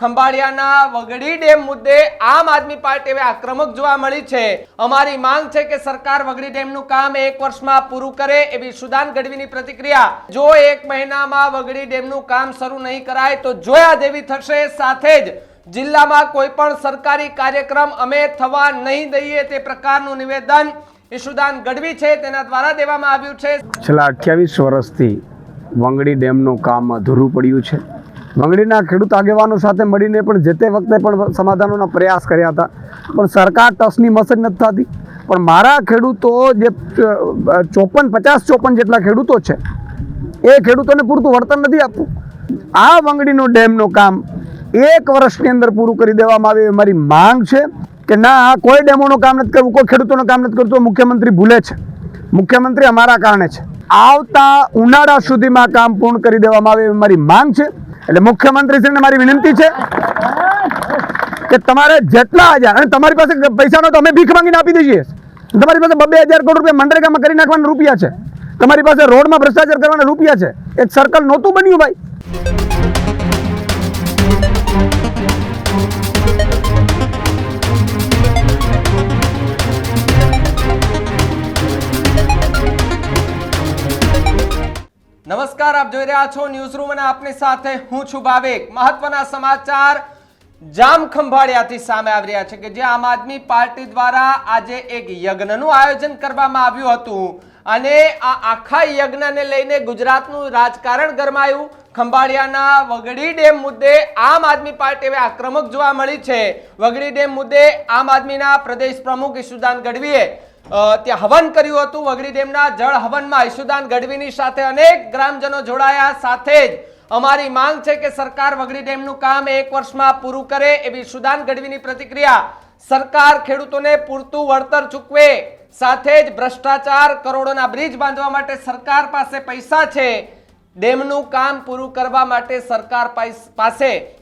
ખંભાળિયાના વગડી dam મુદ્દે આમ આદમી party હવે આક્રમક જોવા મળી છે. અમારી માંગ છે કે સરકાર વગડી ડેમનું કામ એક વર્ષમાં પૂરું કરે એવી સુદાન ગઢવીની પ્રતિક્રિયા. જો એક મહિનામાં વગડી ડેમનું કામ શરૂ નહીં કરાય તો જોયા દેવી થશે. સાથે જ જિલ્લામાં કોઈ પણ સરકારી કાર્યક્રમ અમે થવા નહીં દઈએ તે પ્રકારનું નિવેદન ઈશુદાન ગઢવી છે, તેના દ્વારા દેવામાં આવ્યું છે. છેલ્લા અઠ્યાવીસ વર્ષથી વંગડી ડેમનું કામ અધૂરું પડ્યું છે. વંગડીના ખેડૂત આગેવાનો સાથે મળીને પણ જે તે વખતે પણ સમાધાનોના પ્રયાસ કર્યા હતા. પણ સરકાર ટસની મસ નથી થતી. પણ મારા ખેડૂતો જે ચોપન, પચાસ ચોપન જેટલા ખેડૂતો છે, એ ખેડૂતોને પૂરતું વળતર નથી આપવું આ વંગડીનો ડેમનું કામ એક વર્ષની અંદર પૂરું કરી દેવામાં આવે એ મારી માંગ છે કે ના, આ કોઈ ડેમોનું કામ નથી કરવું, કોઈ ખેડૂતોનું કામ નથી કરતું મુખ્યમંત્રી ભૂલે છે. મુખ્યમંત્રી અમારા કારણે છે. આવતા ઉનાળા સુધીમાં કામ પૂર્ણ કરી દેવામાં આવે એ મારી માંગ છે. એટલે મુખ્યમંત્રીશ્રીને મારી વિનંતી છે કે તમારે જેટલા હજાર અને તમારી પાસે પૈસાનો તો અમે ભીખ માંગીને આપી દઈએ. તમારી પાસે બબે હજાર કરોડ રૂપિયા મનરેગામાં કરી નાખવાના રૂપિયા છે. તમારી પાસે રોડમાં ભ્રષ્ટાચાર કરવાના રૂપિયા છે. એક સર્કલ નહોતું બન્યું ભાઈ. નમસ્કાર, આપ જોઈ રહ્યા છો ન્યૂઝ રૂમ અને આપની સાથે હું છું ભાવેક. મહત્વના સમાચાર જામ ખંભાળિયાથી સામે આવી રહ્યા છે કે જે આમ આદમી પાર્ટી દ્વારા આજે એક યજ્ઞનું આયોજન કરવામાં આવ્યું હતું અને આ આખા યજ્ઞને લઈને ગુજરાતનું રાજકારણ ગરમાયું. ખંભાળિયાના વગડી ડેમ મુદ્દે આમ આદમી પાર્ટી હવે આક્રમક જોવા મળી છે. વગડી ડેમ મુદ્દે આમ આદમીના પ્રદેશ પ્રમુખ ઈશુદાન ગઢવીએ ત્યાં હવન કર્યું હતું વગડી ડેમના જળ હવનમાં ઈશુદાન ગઢવીની સાથે અનેક ગ્રામજનો જોડાયા. સાથે જ અમારી માંગ છે કે સરકાર વગડી ડેમનું કામ એક વર્ષમાં પૂરું કરે એવી ઈશુદાન ગઢવીની પ્રતિક્રિયા સરકાર ખેડૂતોને પૂરતું વળતર ચૂકવે. સાથે જ ભ્રષ્ટાચાર કરોડોના બ્રિજ બાંધવા માટે સરકાર પાસે પૈસા છે. ડેમનું કામ પૂરું કરવા માટે સરકાર પૈસ- પાસે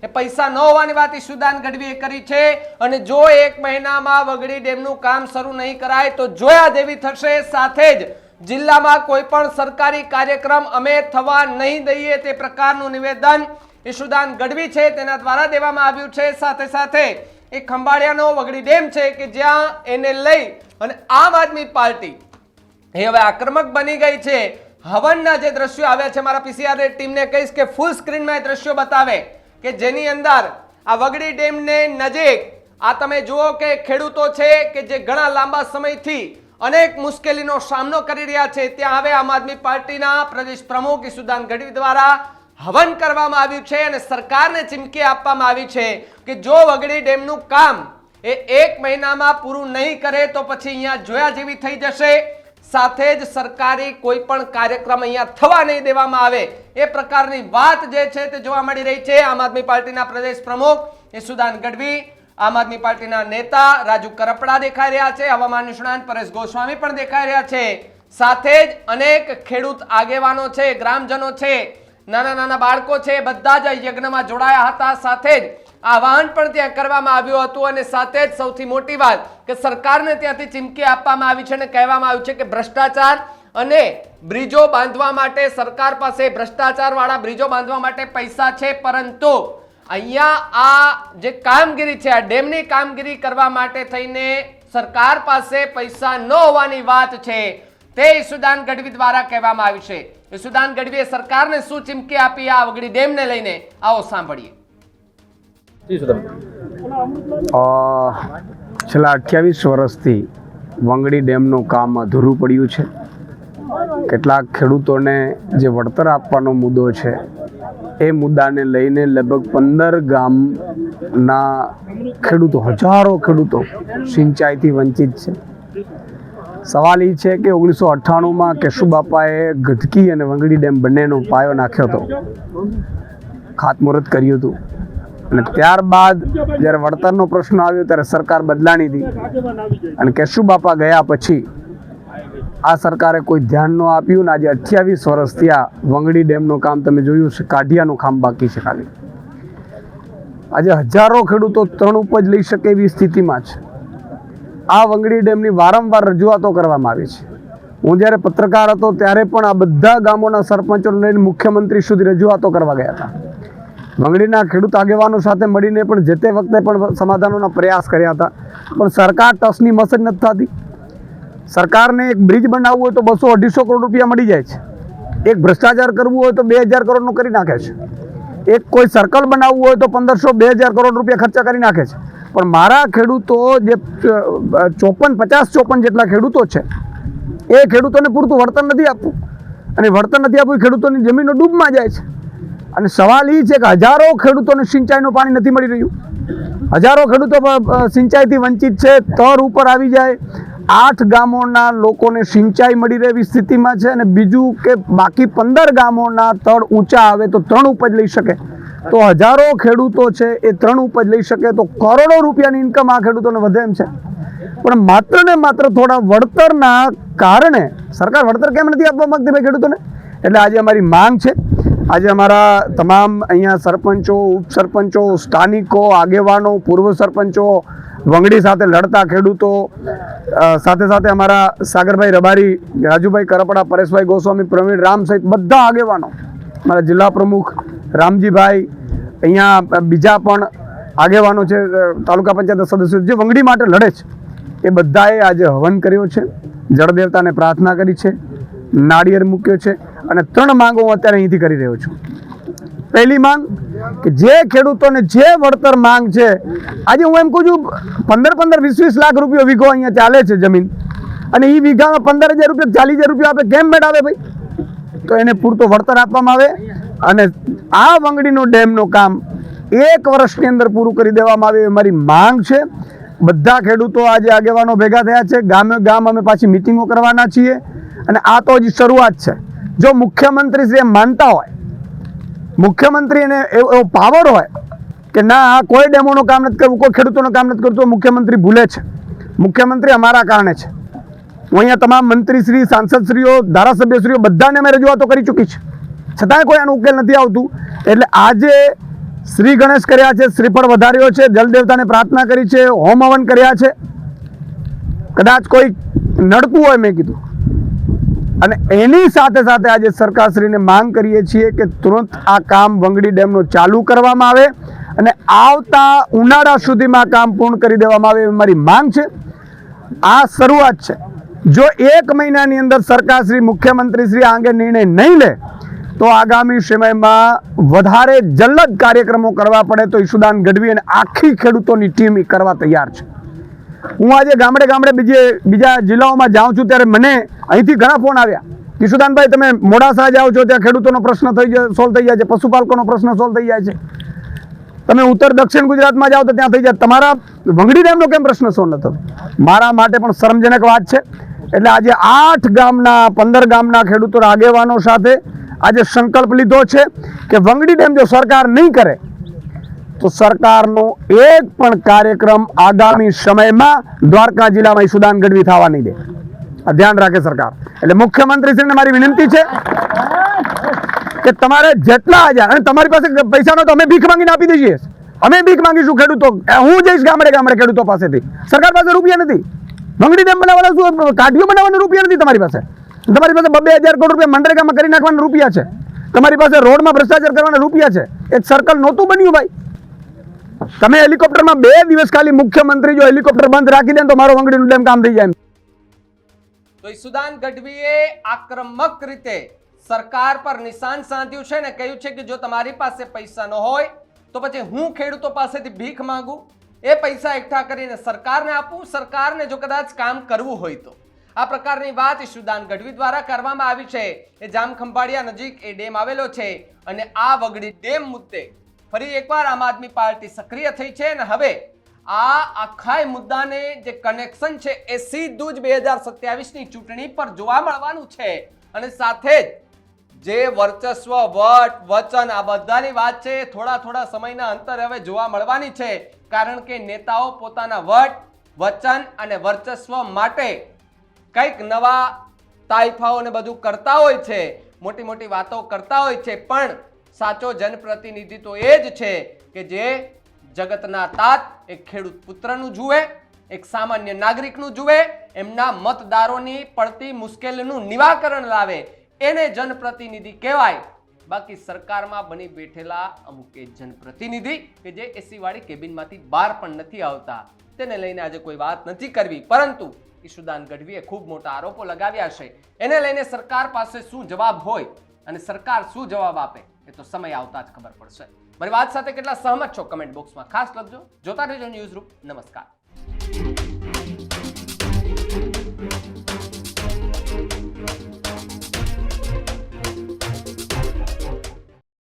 ન હોવાની વાત ઈશુદાન ગઢવીએ કરી છે. અને જો એક મહિનામાં વગડી ડેમનું કામ શરૂ નહીં કરાય, તો જોયા દેવી થશે. સાથે જ જિલ્લામાં કોઈ પણ સરકારી કાર્યક્રમ અમે થવા નહીં દઈએ તે પ્રકારનું નિવેદન ઈશુદાન ગઢવી છે, તેના દ્વારા દેવામાં આવ્યું છે. સાથે સાથે એ ખંભાળિયાનો વગડી ડેમ છે કે જ્યાં એને લઈ અને આમ આદમી પાર્ટી એ હવે આક્રમક બની ગઈ છે. હવનના જે દ્રશ્યો આવ્યા છે મારા પીસીઆર ટીમને કહીશ કે ફૂલ સ્ક્રીનમાં એ દ્રશ્યો બતાવે કે જેની અંદર આ વગડી ડેમને નજીક આ તમે જુઓ કે ખેડૂતો છે કે જે ઘણા લાંબા સમયથી અનેક મુશ્કેલીનો સામનો કરી રહ્યા છે. ત્યાં હવે આમ આદમી પાર્ટીના પ્રદેશ પ્રમુખ ઈસુદાન ગઢવી દ્વારા હવન કરવામાં આવ્યું છે અને સરકારને ચીમકી આપવામાં આવી છે કે જો વગડી ડેમનું કામ એ એક મહિનામાં પૂરું નહીં કરે તો પછી અહીંયા જોયા જેવી થઈ જશે. સાથે જ સરકારી કોઈ પણ કાર્યક્રમ અહીંયા થવા નહીં દેવામાં આવે. એ પ્રકારની વાત જે છે તે જોવા મળી રહી છે. આમ આદમી પાર્ટીના પ્રદેશ પ્રમુખ યશુદાન ગઢવી, આમ આદમી પાર્ટીના નેતા રાજુ કરપડા દેખાઈ રહ્યા છે. હવામાન નિષ્ણાંત પરેશ ગોસ્વામી પણ દેખાઈ રહ્યા છે. સાથે જ અનેક ખેડૂત આગેવાનો છે, ગ્રામજનો છે નાના નાના બાળકો છે, બધા જ યજ્ઞમાં જોડાયા હતા. સાથે જ આહવાન પણ ત્યાં કરવામાં આવ્યું હતું અને સાથે જ સૌથી મોટી વાત કે સરકારને ત્યાંથી ચીમકી આપવામાં આવી છે અને કહેવામાં આવ્યું છે કે ભ્રષ્ટાચાર અને બ્રિજો બાંધવા માટે સરકાર પાસે ભ્રષ્ટાચાર વાળા બ્રિજો બાંધવા માટે પૈસા છે, પરંતુ અહીંયા આ જે કામગીરી છે, આ ડેમની કામગીરી કરવા માટે થઈને સરકાર પાસે પૈસા ન હોવાની વાત છે, તે ઈસુદાન ગઢવી દ્વારા કહેવામાં આવ્યું છે. ઈસુદાન ગઢવીએ સરકારને શું ચીમકી આપી, આ વગડી ડેમને લઈને? આવો સાંભળીએ. છેલ્લા અઠ્યાવીસ વર્ષથી વંગડી ડેમનું કામ અધૂરું પડ્યું છે. કેટલાક ખેડૂતોને જે વળતર આપવાનો મુદ્દો છે, એ મુદ્દાને લઈને લગભગ પંદર ગામના ખેડૂતો, હજારો ખેડૂતો સિંચાઈથી વંચિત છે. સવાલ એ છે કે ઓગણીસો અઠ્ઠાણુંમાં કેશુબાપાએ ગઢકી અને વંગડી ડેમ બંનેનો પાયો નાખ્યો હતો. ખાતમુહૂર્ત કર્યું હતું. અને ત્યારબાદ જ્યારે વળતરનો પ્રશ્ન આવ્યો ત્યારે સરકાર બદલાણી હતી. અને કેશુબાપા ગયા પછી આ સરકારે કોઈ ધ્યાન ન આપ્યું ને આજે અઠ્યાવીસ વર્ષથી આ વંગડી ડેમનું કામ તમે જોયું છે, કાઢિયાનું કામ બાકી છે ખાલી. આજે હજારો ખેડૂતો ત્રણ ઉપજ લઈ શકે એવી સ્થિતિમાં છે. આ વંગડી ડેમની વારંવાર રજૂઆતો કરવામાં આવી છે. હું જ્યારે પત્રકાર હતો ત્યારે પણ આ બધા ગામોના સરપંચો લઈને મુખ્યમંત્રી સુધી રજૂઆતો કરવા ગયા હતા. વંગડીના ખેડૂત આગેવાનો સાથે મળીને પણ જે તે વખતે પણ સમાધાનોના પ્રયાસ કર્યા હતા. પણ સરકાર ટસની મસ જ નથી થતી. સરકારને એક બ્રિજ બનાવવું હોય તો બસો અઢીસો કરોડ રૂપિયા મળી જાય છે. એક ભ્રષ્ટાચાર કરવું હોય તો બે હજાર કરોડનું કરી નાખે છે. એક કોઈ સર્કલ બનાવવું હોય તો પંદરસો બે હજાર કરોડ રૂપિયા ખર્ચા કરી નાખે છે. પણ મારા ખેડૂતો જે ચોપન, પચાસ ચોપન જેટલા ખેડૂતો છે, એ ખેડૂતોને પૂરતું વળતર નથી આપવું. અને વળતર નથી આપવું ખેડૂતોની જમીનો ડૂબમાં જાય છે. અને સવાલ એ છે કે હજારો ખેડૂતોને સિંચાઈનું પાણી નથી મળી રહ્યું. હજારો ખેડૂતો સિંચાઈથી વંચિત છે, તર ઉપર આવી જાય. આઠ ગામોના લોકોને સિંચાઈ મળી રહે એવી સ્થિતિમાં છે અને બીજું કે બાકી પંદર ગામોના તળ ઊંચા આવે તો ત્રણ ઉપજ લઈ શકે. તો હજારો ખેડૂતો છે એ ત્રણ ઉપજ લઈ શકે તો કરોડો રૂપિયાની ઇન્કમ આ ખેડૂતોને વધે એમ છે. પણ માત્ર ને માત્ર થોડા વળતરના કારણે સરકાર વળતર કેમ નથી આપવા માંગતી ભાઈ ખેડૂતોને? એટલે આજે અમારી માંગ છે આજે અમારા તમામ અહીંયા સરપંચો, ઉપસરપંચો, સ્થાનિકો, આગેવાનો, પૂર્વ સરપંચો વંગડી સાથે લડતા ખેડૂતો સાથે સાથે અમારા સાગરભાઈ રબારી, રાજુભાઈ કરપડા, પરેશભાઈ ગોસ્વામી, પ્રવીણ રામ સહિત બધા આગેવાનો મારા જિલ્લા પ્રમુખ રામજીભાઈ, અહીંયા બીજા પણ આગેવાનો છે તાલુકા પંચાયત સદસ્યો જે વંગડી માટે લડે છે, એ બધાએ આજે હવન કર્યો છે જળદેવતાને પ્રાર્થના કરી છે. નાળિયેર મૂક્યો છે અને ત્રણ માંગો હું અત્યારે અહીંથી કરી રહ્યો છું. પહેલી માંગ કે જે ખેડૂતોને જે વળતર માંગ છે, આજે હું એમ કહું છું, પંદર પંદર વીસ વીસ લાખ રૂપિયો વીઘો અહીંયા ચાલે છે જમીન. અને એ વીઘામાં પંદર હજાર રૂપિયા, ચાલીસ હજાર રૂપિયા આપે, કેમ મેળવે ભાઈ? તો એને પૂરતો વળતર આપવામાં આવે અને આ વંગડીનો ડેમનું કામ એક વર્ષની અંદર પૂરું કરી દેવામાં આવે એ મારી માંગ છે. બધા ખેડૂતો આજે આગેવાનો ભેગા થયા છે. ગામે ગામ અમે પાછી મિટિંગો કરવાના છીએ. અને આ તો જ શરૂઆત છે. જો મુખ્યમંત્રી શ્રી એમ માનતા હોય, મુખ્યમંત્રી એને એવો એવો પાવર હોય કે ના, આ કોઈ ડેમોનું કામ નથી કરવું, કોઈ ખેડૂતોનું કામ નથી કરતું મુખ્યમંત્રી ભૂલે છે. મુખ્યમંત્રી અમારા કારણે છે. હું અહીંયા તમામ મંત્રીશ્રી, સાંસદશ્રીઓ, ધારાસભ્યશ્રીઓ બધાને અમે રજૂઆતો કરી ચૂકી છે. છતાંય કોઈ આનો ઉકેલ નથી આવતું. એટલે આજે શ્રી ગણેશ કર્યા છે, શ્રીફળ વધાર્યો છે, જલદેવતાને પ્રાર્થના કરી છે, હોમ હવન કર્યા છે. કદાચ કોઈ નડતું હોય મેં કીધું. અને એની સાથે સાથે આજે સરકારશ્રીને માંગ કરીએ છીએ કે તુરંત આ કામ વંગડી ડેમનું ચાલુ કરવામાં આવે અને આવતા ઉનાળા સુધીમાં કામ પૂર્ણ કરી દેવામાં આવે એ મારી માંગ છે. આ શરૂઆત છે. જો એક મહિનાની અંદર સરકારશ્રી, મુખ્યમંત્રીશ્રી આ અંગે નિર્ણય નહીં લે, તો આગામી સમયમાં વધારે જલ્દ કાર્યક્રમો કરવા પડે તો ઈશુદાન ગઢવી અને આખી ખેડૂતોની ટીમ કરવા તૈયાર છે. હું આજે ગામડે ગામડે બીજે બીજા જિલ્લાઓમાં જાઉં છું ત્યારે મને અહીંથી ઘણા ફોન આવ્યા. કિશુદાનભાઈ, તમે મોડાસા જાઓ છો, ત્યાં ખેડૂતોનો પ્રશ્ન થઈ જાય સોલ્વ થઈ જાય છે, પશુપાલકોનો પ્રશ્ન સોલ્વ થઈ જાય છે. તમે ઉત્તર દક્ષિણ ગુજરાતમાં જાઓ તો ત્યાં થઈ જાય. તમારા વંગડી ડેમનો કેમ પ્રશ્ન સોલ્વ નતો મારા માટે પણ શરમજનક વાત છે. એટલે આજે આઠ ગામના, પંદર ગામના ખેડૂતો આગેવાનો સાથે આજે સંકલ્પ લીધો છે કે વંગડી ડેમ જો સરકાર નહીં કરે તો સરકારનો એક પણ કાર્યક્રમ આગામી સમયમાં દ્વારકા જિલ્લામાં સુદાન ગઢવી થવા નહીં દે. આ ધ્યાન રાખે સરકાર. એટલે મુખ્યમંત્રીશ્રીને મારી વિનંતી છે કે તમારે જેટલા હજાર અને તમારી પાસે પૈસાનો તો અમે ભીખ માંગીને આપી દઈએ. અમે ભીખ માંગીશું ખેડૂતો. હું જઈશ ગામડે ગામડે ખેડૂતો પાસેથી. સરકાર પાસે રૂપિયા નથી. મંગડી ડેમ બનાવવાના શું કાઢીઓ બનાવવાના રૂપિયા નથી તમારી પાસે. તમારી પાસે બબે હજાર કરોડ રૂપિયા મંડરેગામાં કરી નાખવાના રૂપિયા છે. તમારી પાસે રોડમાં ભ્રષ્ટાચાર કરવાના રૂપિયા છે. એક સર્કલ નહોતું બન્યું ભાઈ. તમે હેલિકોપ્ટરમાં બે દિવસ ખાલી મુખ્યમંત્રી જો હેલિકોપ્ટર બંધ રાખી દે તો મારો વંગડીનું ડેમ કામ થઈ જાય તો ઈસુદાન ગઢવીએ આક્રમક રીતે સરકાર પર નિશાન સાધ્યું છે ને કહ્યું છે કે જો તમારી પાસે પૈસા ન હોય, તો પછી હું ખેડૂતો પાસેથી ભીખ માંગુ? એ પૈસા એકઠા કરીને સરકારને આપું? સરકારને જો કદાચ કામ કરવું હોય તો. આ પ્રકારની વાત ઈશુદાન ગઢવી દ્વારા કરવામાં આવી છે. એ જામખંભાળિયા નજીક એ ડેમ આવેલો છે અને આ વગડી ડેમ મુદ્દે ફરી એકવાર આમ આદમી પાર્ટી સક્રિય થઈ છે અને હવે આ આખાય મુદ્દાને જે કનેક્શન છે એ સીધું જ બે હજાર સત્યાવીસની ચૂંટણી પર જોવા મળવાનું છે. અને સાથે જ જે વર્ચસ્વ, વટ, વચન આ બધાની વાત છે થોડા થોડા સમયના અંતર હવે જોવા મળવાની છે. કારણ કે નેતાઓ પોતાના વટ, વચન અને વર્ચસ્વ માટે કંઈક નવા તાઇફાઓને બધું કરતા હોય છે. મોટી મોટી વાતો કરતા હોય છે. પણ સાચો જનપ્રતિનિધિ તો એ જ છે કે જે જગતના તાત, એક ખેડૂત પુત્રનું જુએ, એક સામાન્ય નાગરિકનું જુએ, એમના મતદારોની પડતી મુશ્કેલીનું નિવાકરણ લાવે. એને જનપ્રતિનિધિ કહેવાય. બાકી સરકારમાં બની બેઠેલા અમુક જનપ્રતિનિધિ કે જે એસી વાળી કેબિનમાંથી બહાર પણ નથી આવતા. તેને લઈને આજે કોઈ વાત નથી કરવી. પરંતુ ઈશુદાન ગઢવીએ ખૂબ મોટા આરોપો લગાવ્યા છે. એને લઈને સરકાર પાસે શું જવાબ હોય અને સરકાર શું જવાબ આપે? એ તો સમય આવતા જ ખબર પડશે. મારી વાત સાથે કેટલા સહમત છો કમેન્ટ બોક્સમાં ખાસ લખજો. જોતા રહેજો ન્યૂઝ રૂપ નમસ્કાર.